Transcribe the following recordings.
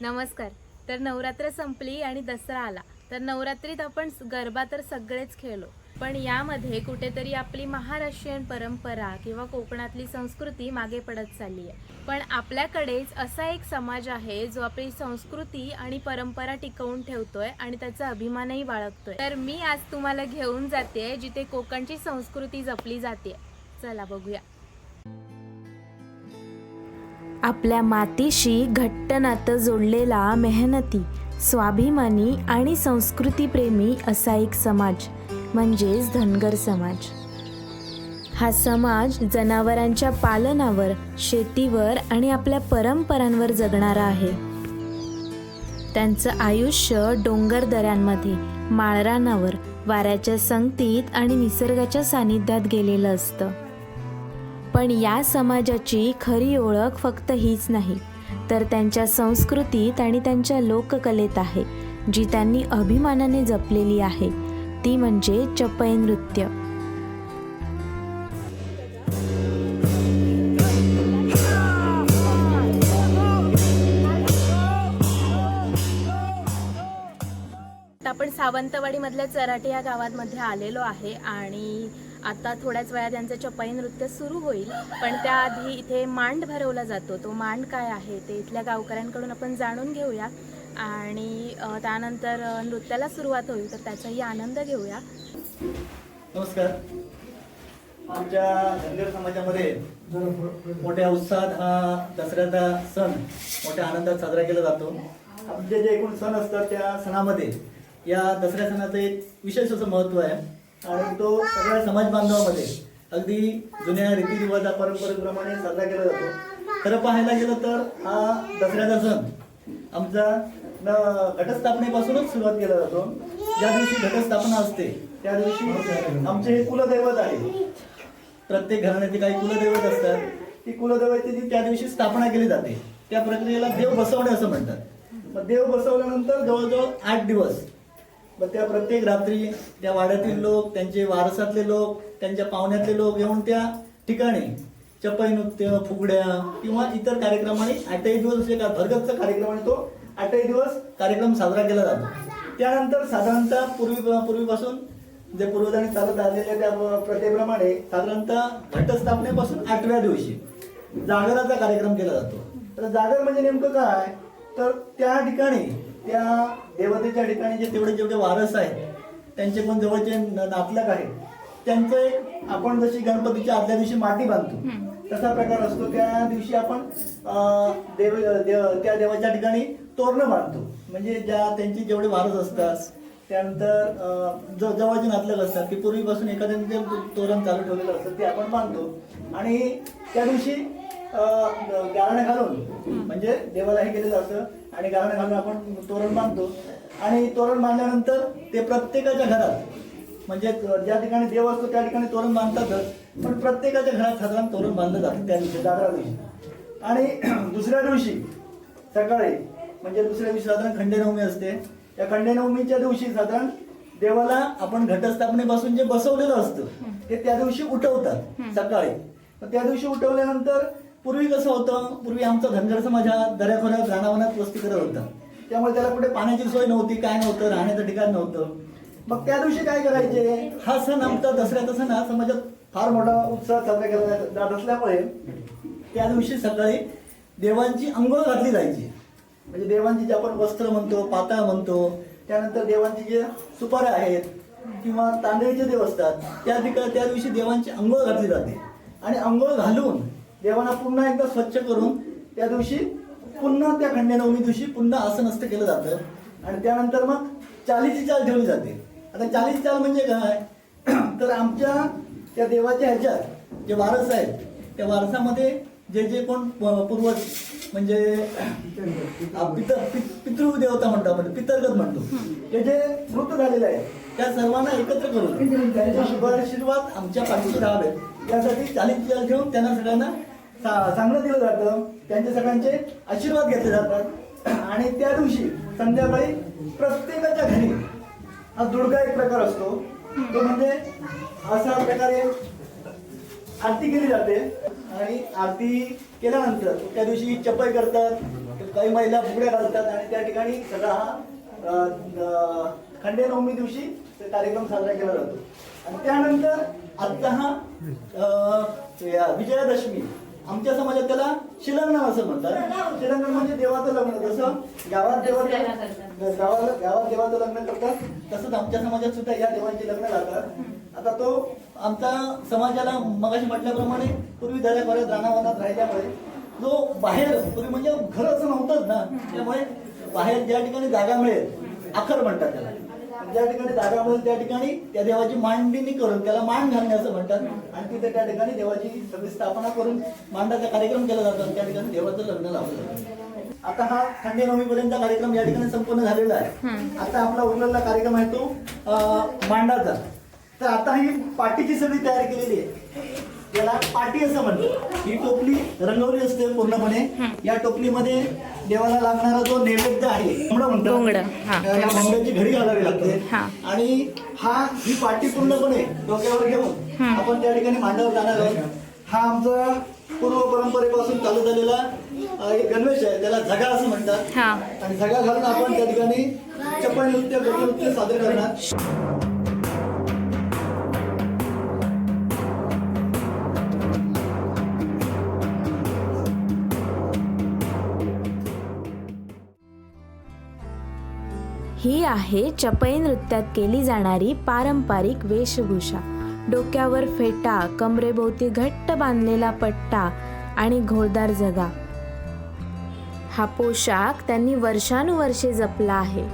नमस्कार. तर नवरात्र संपली आणि दसरा आला. तर नवरात्रीत आपण गरबा तर सगळेच खेळलो. पण यामध्ये कुठेतरी आपली महाराष्ट्रीयन परंपरा किंवा कोकणातली संस्कृती मागे पडत चालली आहे. पण आपल्याकडेच असा एक समाज आहे जो आपली संस्कृती आणि परंपरा टिकवून ठेवतोय आणि त्याचा अभिमानही बाळगतोय. तर मी आज तुम्हाला घेऊन जाते जिथे कोकणची संस्कृती जपली जाते. चला बघूया. आपल्या मातीशी घट्ट नातं जोडलेला मेहनती स्वाभिमानी आणि संस्कृतीप्रेमी असा एक समाज म्हणजेच धनगर समाज. हा समाज जनावरांच्या पालनावर शेतीवर आणि आपल्या परंपरांवर जगणारा आहे. त्यांचं आयुष्य डोंगर दऱ्यांमध्ये माळरानावर वाऱ्याच्या संगतीत आणि निसर्गाच्या सानिध्यात गेलेलं असतं. पण या समाजाची खरी ओळख फक्त हीच नाही तर त्यांच्या संस्कृतीत आणि त्यांच्या लोककलेत आहे जी त्यांनी अभिमानाने जपलेली आहे. ती म्हणजे चपई नृत्य. आपण सावंतवाडीमधल्या चराटे या गावामध्ये आलेलो आहे आणि आता थोड्याच वेळा त्यांचं चपाई नृत्य सुरू होईल पण त्याआधी इथे मांड भरवला जातो. तो मांड काय आहे ते इथल्या गावकऱ्यांकडून आपण जाणून घेऊया. आणि त्यानंतर नृत्याला सुरुवात होईल तर त्याचाही आनंद घेऊया. नमस्कार. आमच्या धनगर समाजामध्ये मोठ्या उत्साहात हा दसऱ्याचा सण मोठ्या आनंदात साजरा केला जातो. आमचे जे एकूण सण असतात त्या सणामध्ये या दसऱ्या सणाचं एक विशेष असं महत्त्व आहे. आणि तो सगळ्या समाज बांधवामध्ये अगदी जुन्या रीतीरिवाजा परंपरेप्रमाणे साजरा केला जातो. खरं पाहायला गेलं तर हा दसऱ्याचा सण आमचा न घटस्थापनेपासूनच सुरुवात केला जातो. ज्या दिवशी घटस्थापना असते त्या दिवशी आमचे हे कुलदैवत आहे प्रत्येक घराण्याचे काही कुलदैवत असतात. ती कुलदैवतेची त्या दिवशी स्थापना केली जाते त्या प्रक्रियेला देव बसवणे असं म्हणतात. मग देव बसवल्यानंतर जवळजवळ आठ दिवस मग त्या प्रत्येक रात्री त्या वाड्यातील लोक त्यांचे वारसातले लोक त्यांच्या पाहुण्यातले लोक येऊन त्या ठिकाणी चपई नृत्य फुगड्या किंवा इतर कार्यक्रमाने आठही दिवस असे का भरगतचा कार्यक्रम आणि तो आठही दिवस कार्यक्रम साजरा केला जातो. त्यानंतर साधारणतः पूर्वी पूर्वीपासून जे पूर्वजांनी चालत आलेल्या त्या प्रथेप्रमाणे साधारणतः घटस्थापनेपासून आठव्या दिवशी जागराचा कार्यक्रम केला जातो. तर जागर म्हणजे नेमकं काय? तर त्या ठिकाणी त्या देवतेच्या ठिकाणी जे तेवढे जेवढे वारस आहेत त्यांचे पण जवळचे न- नातलग आहेत त्यांचं एक आपण जशी गणपतीच्या आदल्या दिवशी माती बांधतो तसा प्रकार असतो. त्या दिवशी आपण देव देव- त्या देवाच्या ठिकाणी तोरणं बांधतो. म्हणजे ज्या त्यांची जेवढे वारस असतात त्यानंतर ज- जवळचे नातलग असतात की पूर्वीपासून एखाद्याने जे तोरण चालू ठेवलेलं असतं ते आपण बांधतो. आणि त्या दिवशी गारणं घालून म्हणजे देवाला हे केलेलं असतं. आणि गारणं घालून आपण तोरण बांधतो. आणि तोरण बांधल्यानंतर ते प्रत्येकाच्या घरात म्हणजे ज्या ठिकाणी देव असतो त्या ठिकाणी तोरण बांधतातच पण प्रत्येकाच्या घरात साधारण तोरण बांधलं जातं त्या दिवशी जागरा दिवशी. आणि दुसऱ्या दिवशी सकाळी म्हणजे दुसऱ्या दिवशी साधारण खंडेनवमी असते. त्या खंडेनवमीच्या दिवशी साधारण देवाला आपण घटस्थापनेपासून जे बसवलेलं असतं ते त्या दिवशी उठवतात सकाळी. त्या दिवशी उठवल्यानंतर पूर्वी कसं होतं पूर्वी आमचा धनगर समाज हा दऱ्याखोऱ्यात रानावनात वस्ती करत होता. त्यामुळे त्याला कुठे पाण्याची सोय नव्हती काय नव्हतं राहण्याचं ठिकाण नव्हतं. मग त्या दिवशी काय करायचे हा सण आमचा दसऱ्याचा सण हा समाजात फार मोठा उत्साह साजरा केला जात असल्यामुळे त्या दिवशी सकाळी देवांची अंघोळ घातली जायची. म्हणजे देवांची जे आपण वस्त्र म्हणतो पाताळ म्हणतो त्यानंतर देवांची जे सुपाऱ्या आहेत किंवा तांदळीचे देव असतात त्या ठिकाणी त्या दिवशी देवांची अंघोळ घातली जाते. आणि अंघोळ घालून देवांना पुन्हा एकदा स्वच्छ करून त्या दिवशी पुन्हा त्या खंडेनवमी दिवशी पुन्हा आसनस्थ केलं जातं. आणि त्यानंतर मग चालीची चाल ठेवली जाते. आता चालीची चाल म्हणजे काय? तर आमच्या त्या देवाच्या ह्याच्यात जे वारस आहेत त्या वारसामध्ये जे जे कोण पूर्वज म्हणजे पितर पितृदेवता म्हणतो आपण पितरगत म्हणतो. ते जे मृत झालेले आहेत त्या सर्वांना एकत्र करून त्यांच्या शुभाशीर्वाद आमच्या पाठीशी राहावेत त्यासाठी चालीची चाल ठेवून त्यांना सगळ्यांना चांगलं दिलं जातं. त्यांच्या सगळ्यांचे आशीर्वाद घेतले जातात. आणि त्या दिवशी संध्याकाळी प्रत्येकाच्या घरी हा दुर्गा एक प्रकार असतो. तो म्हणजे अशा प्रकारे आरती केली जाते. आणि आरती केल्यानंतर त्या दिवशी चपई करतात काही महिला फुगड्या घालतात आणि त्या ठिकाणी सगळा हा खंडेनवमी दिवशी ते कार्यक्रम साजरा केला जातो. आणि त्यानंतर आत्ता हा विजयादशमी आमच्या समाजात त्याला शिलंगण असं म्हणतात. शिलंगण म्हणजे देवाचं लग्न. जसं गावात देवाचं गावाला गावात देवाचं लग्न करतात तसंच आमच्या समाजात सुद्धा या देवांचे लग्न लागतात आता तो आमचा समाजाला मगाशी म्हटल्याप्रमाणे पूर्वी दऱ्या बऱ्याच रानावनात राहिल्यामुळे जो बाहेर पूर्वी म्हणजे घर असं नव्हतंच ना त्यामुळे बाहेर ज्या ठिकाणी जागा मिळेल आखर म्हणतात त्याला. ज्या ठिकाणी जागा मिळेल त्या ठिकाणी त्या देवाची मांडणी करून त्याला मान घालणे असं म्हणतात. आणि तिथे त्या ठिकाणी देवाची सगळी स्थापना करून मांडाचा कार्यक्रम केला जातो आणि त्या ठिकाणी देवाचं लग्न लावलं जातं. आता हा खंडे नवमीपर्यंत कार्यक्रम या ठिकाणी संपन्न झालेला आहे. आता आपला उरलेला कार्यक्रम आहे तो मांडाचा. तर आता ही पाटीची सगळी तयारी केलेली आहे. त्याला पाटी असं म्हणतात. ही टोपली रंगवली असते पूर्णपणे. या टोपलीमध्ये देवाला लागणारा जो नैवेद्य आहे म्हणतात. हा. या घडी घालावी लागते. आणि हा ही पाटी पूर्णपणे डोक्यावर घेऊन आपण त्या ठिकाणी मांडावर जाणार आहोत. हा आमचा पूर्व परंपरेपासून चालू झालेला एक गणवेश आहे. त्याला झगा असं म्हणतात. आणि झगा घालून आपण त्या ठिकाणी चप्पल नृत्य गती नृत्य सादर करणार. ही आहे चपई नृत्यात केली जाणारी पारंपरिक वेशभूषा. डोक्यावर फेटा कमरेभोवती घट्ट बांधलेला पट्टा आणि घोळदार जगा. हा पोशाख त्यांनी वर्षानुवर्षे जपला आहे.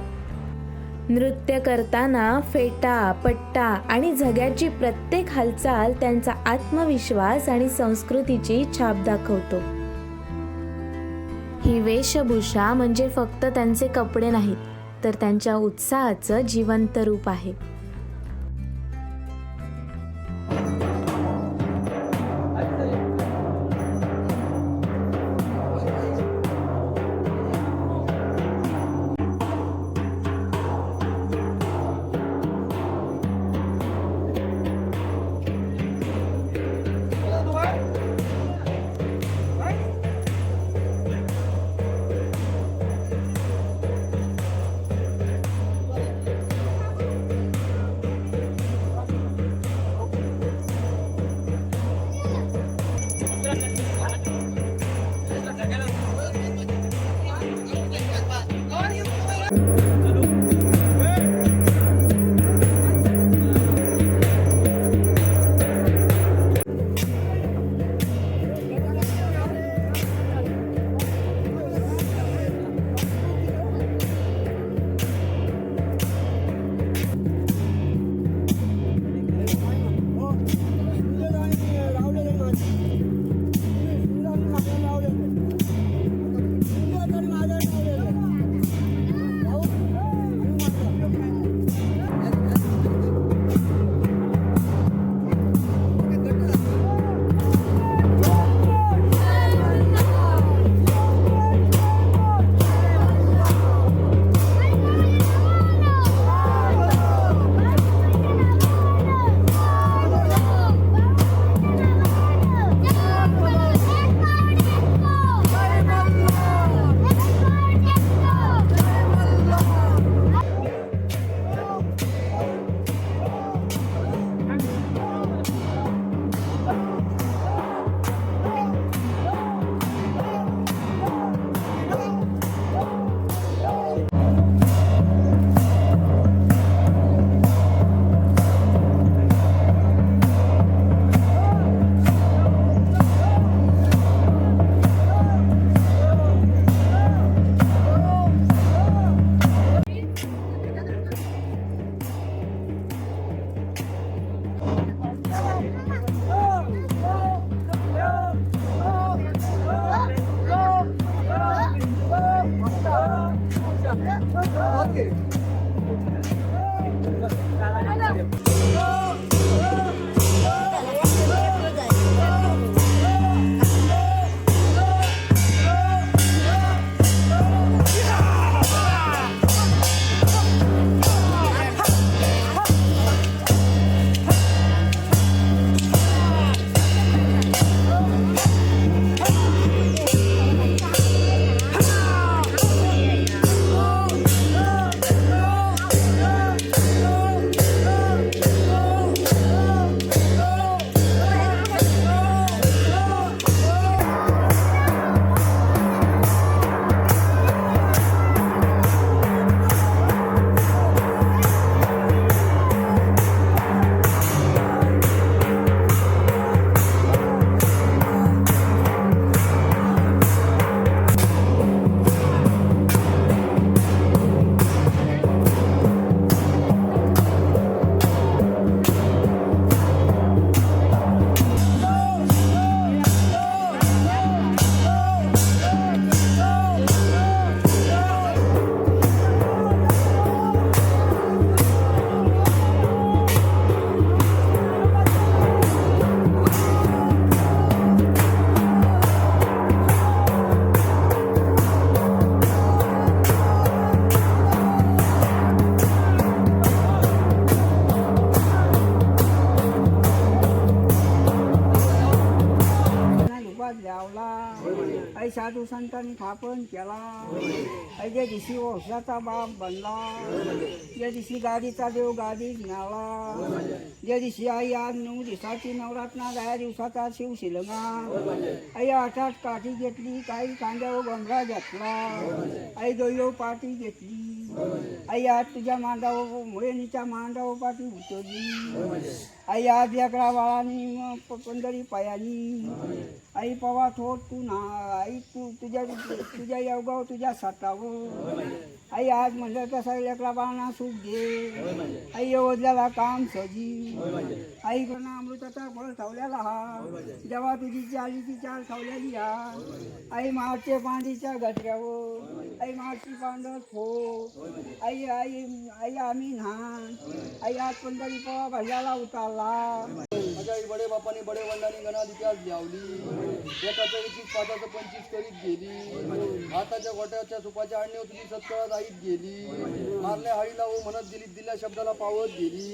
नृत्य करताना फेटा पट्टा आणि झग्याची प्रत्येक हालचाल त्यांचा आत्मविश्वास आणि संस्कृतीची छाप दाखवतो. ही वेशभूषा म्हणजे फक्त त्यांचे कपडे नाहीत तर त्यांच्या उत्साहाचं जिवंत रूप आहे. संतांनी स्थापन केला. ऐ ज्या दिवशी वंशाचा बाप बनला. ज्या दिवशी गादीचा देव गादीत मिळाला ज्या दिवशी आई आज नऊ दिवसाची नवरात्ना दहा दिवसाचा शिव शिलंगा. आई आठ आठ काठी घेतली काही कांद्यावर गंगा घातला. आई दोयो पाठी घेतली. आई आज तुझ्या मांडावर मुळेनीच्या मांडावर पाठी उतरली आई आज लेकरा बाळानी मग पंढरी पायानी. आई पवा थोड तू ना आई तू तुझ्या तुझ्या योगाव तुझ्या साठावं आई आज म्हणलं तसं लेकरा बाळांना सुख दे. आई योजल्याला काम सजी. आई कडनं अमृताचा फळ ठेवलेला हा. जेव्हा तुझी चालीची चाल ठेवलेली हा. आई मारचे पांडीच्या गजऱ्यावर. आई मारची पांढर फो आई आई आई आम्ही लहान आई आज पंढरी पवा भरल्याला अल्लाह. माझ्या आई बडे बापाने बडे वडिलांनी गणात इतिहास लावली. एकाचं एकवीस पाचाचं पंचवीस करीत गेली. हाताच्या गोट्याच्या सुपाच्या आणणे तुझी सत्कळात आईत गेली. मारल्या हाळीला ओ म्हणत गेली दिल्या शब्दाला पावत गेली.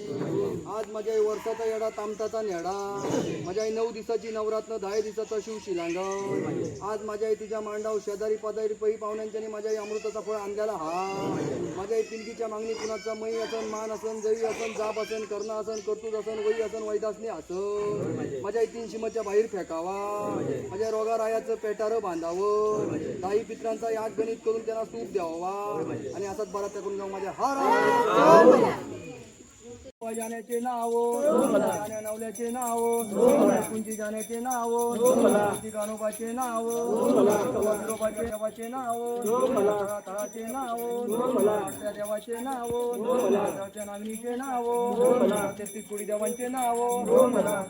आज माझ्या आई वर्षाचा येडा तामताचा नेडा माझ्या आई नऊ दिवसाची नवरात्र दहा दिवसाचा शिवशिलांग आज माझ्या आई तुझ्या मांडाव शेजारी पादारी पही पाहुण्यांच्यानी माझ्या आई अमृताचा फळ आणलेला हा. माझ्या आई पिलकीच्या मागणी कुणाचा मै असन मान असन जळी असन जाप असन कर्ण असन कर्तूत असन वही असन वैदासनी असन. माझ्या आई तीन शिमच्या बाहेर फेकावा. म्हणजे माझ्या रोगा रायाचं पेटारं बांधावं. दाई पित्रांचा याद गणित करून त्यांना सूप द्यावा. आणि असाच बरा त्या करून जाऊ माझ्या हार जाण्याचे नाव नवल्याचे नाव कुंजी जाण्याचे नाव गाणोबाचे नाव विरोबाचे देवाचे नाव तळाचे नाव देवाचे नाव गावच्या नागणीचे नाव तिकुडी देवांचे नाव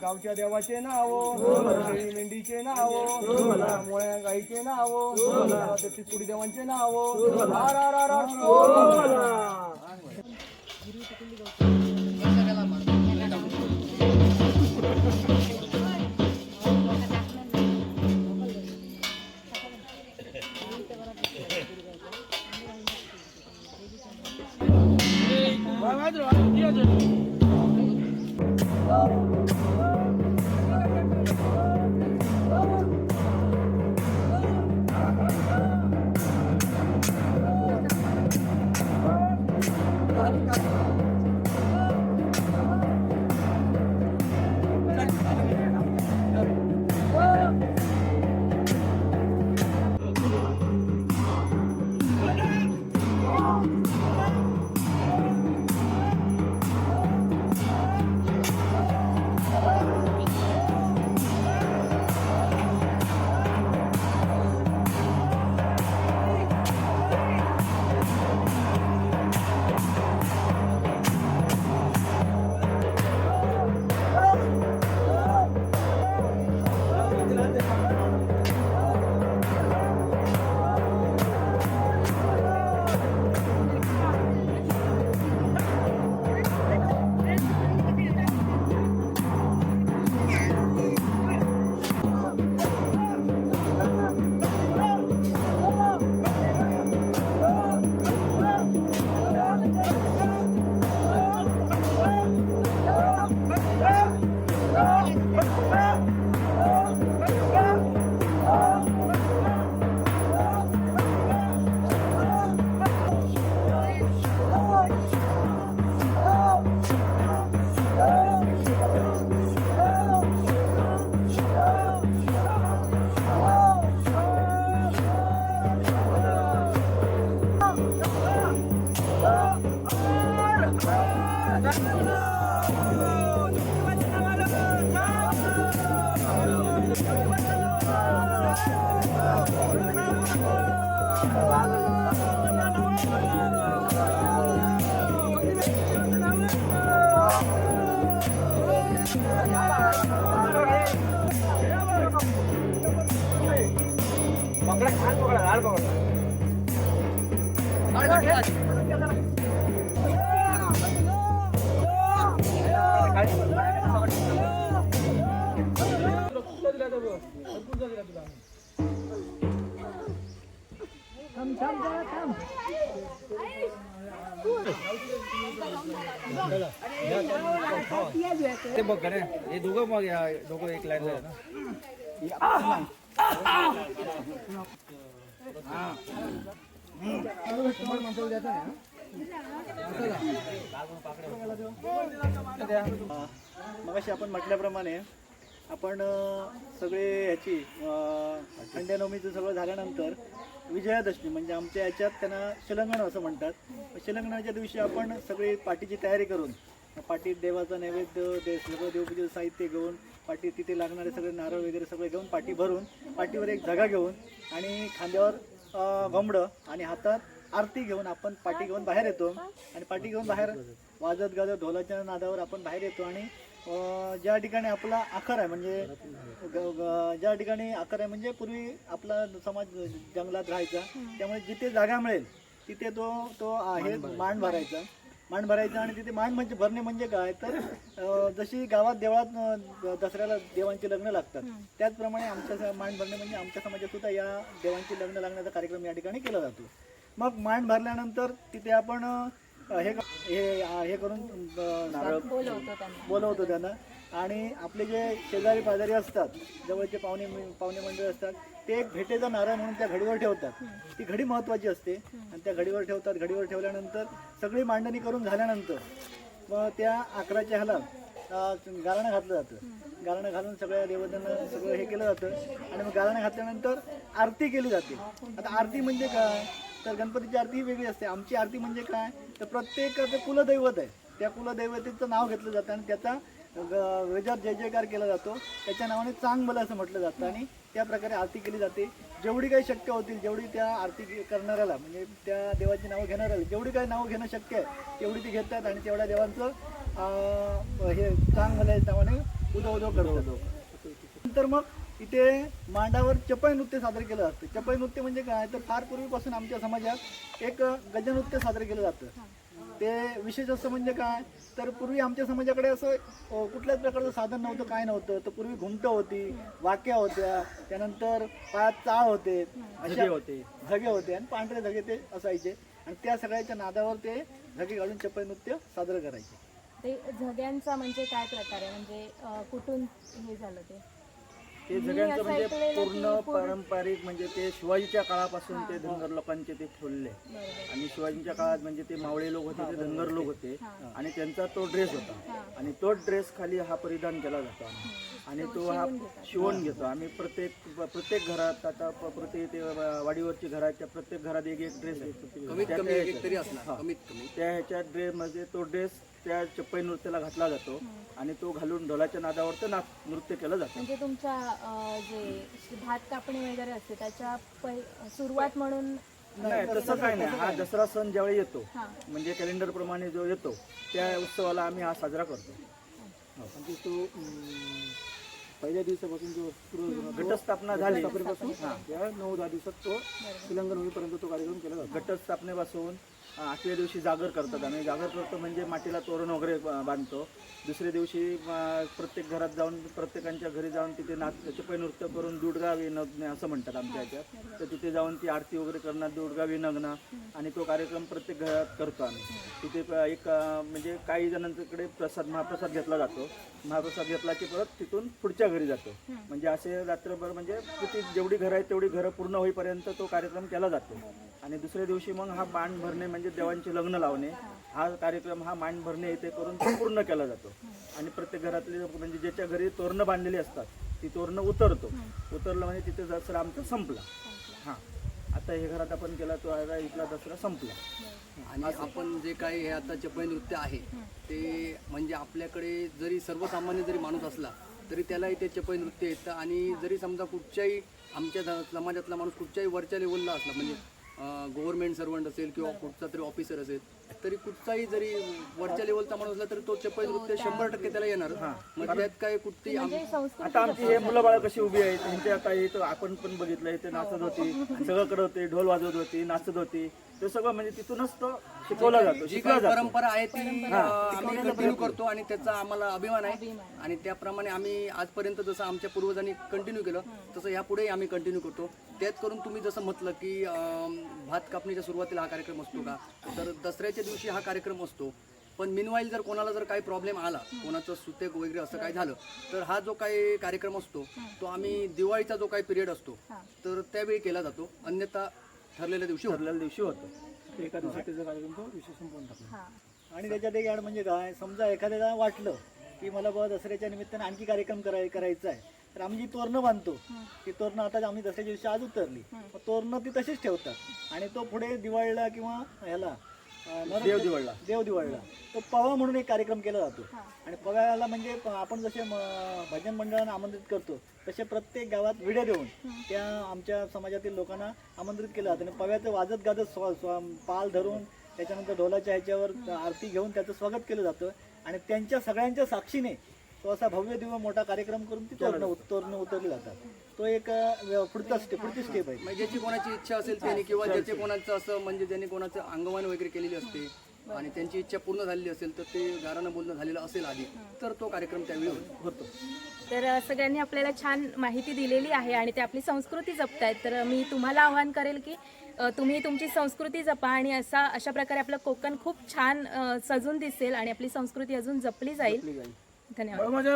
गावच्या देवाचे नाव मेंढीचे नाव मोळ्या गाईचे नाव तिकुडी देवांचे नाव グいープ組ん。ते बघ हे दोघं मग या दोघं एक लाईन ना. मगाशी आपण म्हटल्याप्रमाणे आपण सगळे ह्याची खंड्यानवमीचं सगळं झाल्यानंतर विजयादशमी म्हणजे आमच्या याच्यात त्यांना शिलंगण असं म्हणतात. शिलंगणाच्या दिवशी आपण सगळी पाठीची तयारी करून पाटीत देवाचा नैवेद्य दे सगळं देवपूजेचं साहित्य घेऊन पाटी तिथे लागणारे सगळे नारळ वगैरे सगळे घेऊन पाठी भरून पाठीवर एक जगा घेऊन आणि खांद्यावर घोंबडं आणि हातात आरती घेऊन आपण पाठी घेऊन बाहेर येतो. आणि पाठी घेऊन बाहेर वाजत गाजत ढोलाच्या नादावर आपण बाहेर येतो आणि ज्या ठिकाणी आपला आखर आहे म्हणजे ग- ज्या ठिकाणी आखर आहे म्हणजे पूर्वी आपला समाज जंगलात राहायचा. त्यामुळे जिथे जागा मिळेल तिथे तो तो आहे मांड भरायचा. मांड भरायचा आणि तिथे मांड म्हणजे भरणे म्हणजे काय? तर जशी गावात देवळात दसऱ्याला देवांची लग्न लागतात त्याचप्रमाणे आमच्या स- मांड भरणे म्हणजे आमच्या समाजात सुद्धा या देवांची लग्न लागण्याचा कार्यक्रम या ठिकाणी केला जातो. मग मांड भरल्यानंतर तिथे आपण हे हे हे करून अ, नारळ. बोलवतो त्यांना. बोलवतो त्यांना. आणि आपले जे शेजारी पाजारी असतात जवळचे पाहुणे पाहुणे मंडळ असतात ते एक भेटेचा नारा म्हणून त्या घडीवर ठेवतात. ती घडी महत्वाची असते. आणि त्या घडीवर ठेवतात. घडीवर ठेवल्यानंतर सगळी मांडणी करून झाल्यानंतर मग त्या अकराच्या ह्याला गाराणं गारणं घातलं जातं. गारणं घालून सगळ्या देवतांना सगळं हे केलं जातं. आणि मग गारणं घातल्यानंतर आरती केली जाते. आता आरती म्हणजे काय? तर गणपतीची आरती ही वेगळी असते. आमची आरती म्हणजे काय? तर प्रत्येकाचं कुलदैवत आहे. त्या कुलदैवतेचं नाव घेतलं जातं आणि त्याचा ग- वेजात जय जयकार केला जातो त्याच्या नावाने चांग मला असं म्हटलं जातं आणि त्या प्रकारे आरती केली जाते. जेवढी काही शक्य होतील जेवढी त्या आरती करणाऱ्याला म्हणजे त्या देवाची नावं घेणाऱ्याला जेवढी काही नावं घेणं शक्य आहे तेवढी ती घेतात आणि तेवढ्या देवांचं हे चांग मला नावाने उदो उदो करतात नंतर मग इथे मांडावर चपई नृत्य सादर केलं जातं. चपई नृत्य म्हणजे काय? तर फार पूर्वीपासून आमच्या समाजात एक गजनृत्य सादर केलं जातं. ते विशेष असं म्हणजे काय? तर पूर्वी आमच्या समाजाकडे असं कुठल्याच प्रकारचं साधन नव्हतं काय नव्हतं. तर पूर्वी घुमटं होती वाक्या होत्या. त्यानंतर पायात चाळ होते. अशा होते. झगे होते आणि पांढरे झगे ते असायचे. आणि त्या सगळ्याच्या नादावर ते झगे घालून चपई नृत्य सादर करायचे. ते झग्यांचा म्हणजे काय प्रकार आहे? म्हणजे कुठून हे झालं ते? ते सगळ्यांचं म्हणजे पूर्ण पारंपरिक म्हणजे ते शिवाजीच्या काळापासून ते धनगर लोकांचे ते ठेवले आणि शिवाजीच्या काळात म्हणजे ते मावळे लोक होते ते धनगर लोक होते. आणि त्यांचा तो ड्रेस होता. आणि तो ड्रेस खाली हा परिधान केला जातो. आणि तो हा शिवून घेतो. आम्ही प्रत्येक प्रत्येक घरात आता प्रत्येक ते वाडीवरची घराच्या प्रत्येक घरात एक एक ड्रेस आहे. कमीत त्या- कमी त्या एक तरी असणार. कमीत कमी. त्या ह्याच्या ड्रेस मध्ये तो ड्रेस त्या चप्पई नृत्याला घातला जातो आणि तो घालून ढोलाच्या नादावर ते नाच नृत्य केलं जातं. म्हणजे तुमच्या अं, जे भात कापणी वगैरे असते त्याच्या सुरुवात म्हणून नाही तसं काय नाही. हा दसरा सण ज्यावेळी येतो हा. म्हणजे कॅलेंडर प्रमाणे जो येतो त्या उत्सवाला आम्ही हा साजरा करतो. म्हणजे तो पहिल्या दिवसापासून जो सुरू घटस्थापना झाली. हा त्या नऊ दहा दिवसात तो शिलंगन होईपर्यंत तो कार्यक्रम केला जातो. घटस्थापनेपासून आठव्या दिवशी जागर करतात आम्ही. जागर करतो म्हणजे मातीला तोरण वगैरे बांधतो. दुसऱ्या दिवशी प्रत्येक घरात जाऊन प्रत्येकांच्या घरी जाऊन तिथे नाच चपई नृत्य करून दुडगावी नग्न असं म्हणतात आमच्या ह्याच्यात तर तिथे जाऊन ती आरती वगैरे करणार दुडगावी नग्न आणि तो कार्यक्रम प्रत्येक घरात करतो आम्ही. तिथे प- एक म्हणजे काही जणांच्याकडे प्रसाद महाप्रसाद घेतला जातो. महाप्रसाद घेतला की परत तिथून पुढच्या घरी जातो. म्हणजे असे रात्रभर म्हणजे किती जेवढी घरं आहेत तेवढी घरं पूर्ण होईपर्यंत तो कार्यक्रम केला जातो. आणि दुसऱ्या दिवशी मग हा बाण भरणे म्हणजे देवांचे लग्न लावणे हा कार्यक्रम हा मांड भरणे इथे करून तो पूर्ण केला जातो. आणि प्रत्येक घरातले म्हणजे ज्याच्या घरी तोरणं बांधलेली असतात ती तोरणं उतरतो. उतरलं म्हणजे तिथे दसरा आमचा संपला. हां. आता हे घरात आपण केला तो आता इथला दसरा संपला. आणि आपण जे काही हे आता चपई नृत्य आहे ते म्हणजे आपल्याकडे जरी सर्वसामान्य जरी माणूस असला तरी त्यालाही ते चपई नृत्य येतं. आणि जरी समजा कुठच्याही आमच्या समाजातला माणूस कुठच्याही वरच्या लेवलला असला म्हणजे गव्हर्नमेंट सर्वंट असेल किंवा कुठचा तरी ऑफिसर असेल तरी कुठचाही जरी वरच्या लेवलचा माणूस असला तरी तो चपई नृत्य शंभर टक्के त्याला येणार. मग त्यात काय कुठची म्हणजे आता आमची हे मुलं बाळ कशी उभी आहेत त्यांच्या आता हे तर आपण पण बघितलंय ते नाचत होती सगळं करत होते ढोल वाजवत होती नाचत होती. ते सगळं म्हणजे तिथूनच तो शिकवला जातो जी शिकला काही जातो. परंपरा आहे ती अं, आम्ही कंटिन्यू करतो आणि त्याचा आम्हाला अभिमान आहे. आणि त्याप्रमाणे आम्ही आजपर्यंत जसं आमच्या पूर्वजांनी कंटिन्यू केलं तसं यापुढेही आम्ही कंटिन्यू करतो. त्यात करून तुम्ही जसं म्हटलं की अं, भात कापणीच्या सुरुवातीला हा कार्यक्रम असतो का? तर दसऱ्याच्या दिवशी हा कार्यक्रम असतो. पण मिनवाईल जर कोणाला जर काही प्रॉब्लेम आला कोणाचं सुतेक वगैरे असं काही झालं तर हा जो काही कार्यक्रम असतो तो आम्ही दिवाळीचा जो काही पिरियड असतो तर त्यावेळी केला जातो. अन्यथा ठरलेल्या दिवशी होतं. ठरलेल्या दिवशी होतं. एका दिवशी त्याचा कार्यक्रम तो विषय संपवून टाकला हा. आणि त्याच्यात एक ॲड म्हणजे काय? समजा एखाद्याला वाटलं की मला बाबा दसऱ्याच्या निमित्तानं आणखी कार्यक्रम कराय करायचा आहे. तर आम्ही जी तोरणं बांधतो ती तोरणं आता आम्ही दसऱ्याच्या दिवशी आज उतरली. तोरणं ती तशीच ठेवतात. आणि तो पुढे दिवाळीला किंवा ह्याला देव दिवाळला. देव दिवाळीला तो पवा म्हणून एक कार्यक्रम केला जातो. आणि पव्याला म्हणजे आपण जसे म- भजन मंडळांना आमंत्रित करतो तसे प्रत्येक गावात विड्या देऊन त्या आमच्या समाजातील लोकांना आमंत्रित केलं जातं. आणि पव्याचं वाजत गाजत स्व स्व पाल धरून त्याच्यानंतर ढोलाच्या ह्याच्यावर आरती घेऊन त्याचं स्वागत केलं जातं. आणि त्यांच्या सगळ्यांच्या साक्षीने तो असा भव्य दिव्य मोठा कार्यक्रम करून ती तोरणं तोरणं उतरली जातात. तो एक पुढचा स्टेप पुढची स्टेप आहे. म्हणजे ज्याची कोणाची इच्छा असेल त्याने किंवा ज्याचे कोणाचं असं म्हणजे ज्यांनी कोणाचं अंगमान वगैरे केलेली असते आणि त्यांची इच्छा पूर्ण झालेली असेल तर ते गारानं बोलणं झालेलं असेल आधी तर तो कार्यक्रम त्यावेळी होतो. तर सगळ्यांनी आपल्याला छान माहिती दिलेली आहे आणि ते आपली संस्कृती जपतायत. तर मी तुम्हाला आवाहन करेल की तुम्ही तुमची संस्कृती जपा आणि असा अशा प्रकारे आपलं कोकण खूप छान सजून दिसेल आणि आपली संस्कृती अजून जपली जाईल. धन्यवाद माझ्या